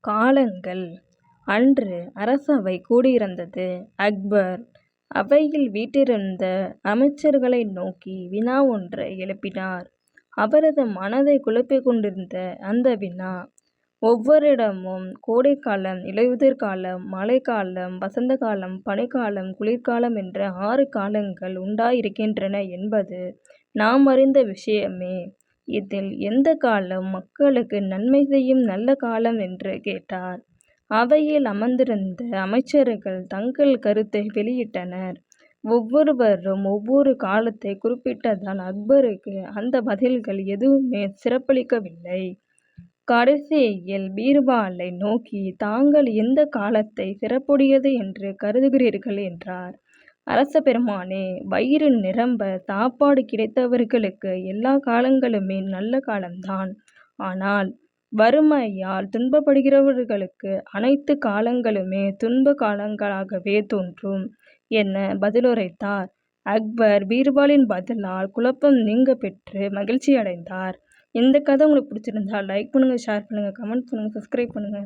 காலங்கள் அன்று அரசவை கூடியிருந்தது. அக்பர் அவையில் வீற்றிருந்த அமைச்சர்களை நோக்கி வினா ஒன்றை எழுப்பினார். அவரது மனதைக் குழப்பிக் கொண்டிருந்த அந்த வினா ஒவ்வொருடமும் கோடைக்காலம் இலையுதிர் காலம் மழைக்காலம் வசந்த காலம் பனிக்காலம் குளிர்காலம் என்ற ஆறு காலங்கள் உண்டாயிருக்கின்றன என்பது நாம் அறிந்த விஷயமே. இதில் எந்த காலம் மக்களுக்கு நன்மை செய்யும் நல்ல காலம்? என்று கேட்டார். அவையில் அமர்ந்திருந்த அமைச்சர்கள் தங்கள் கருத்தை வெளியிட்டனர். ஒவ்வொருவரும் ஒவ்வொரு காலத்தை குறிப்பிட்டதால் அக்பருக்கு அந்த பதில்கள் எதுவுமே சிறப்பளிக்கவில்லை. கடைசியில் பீர்பாலை நோக்கி தாங்கள் எந்த காலத்தை சிறப்புடையது என்று கருதுகிறீர்கள்? என்றார். அரசபெருமானே வயிறு நிரம்ப சாப்பாடு கிடைத்தவர்களுக்கு எல்லா காலங்களுமே நல்ல காலம்தான். ஆனால் வறுமையால் துன்பப்படுகிறவர்களுக்கு அனைத்து காலங்களுமே துன்ப காலங்களாகவே தோன்றும் என பதிலுரைத்தார். அக்பர் பீர்பாலின் பதிலால் குழப்பம் நீங்க பெற்று மகிழ்ச்சியடைந்தார். இந்த கதை உங்களுக்கு பிடிச்சிருந்தா லைக் பண்ணுங்க ஷேர் பண்ணுங்க கமெண்ட் பண்ணுங்க சப்ஸ்கிரைப் பண்ணுங்க.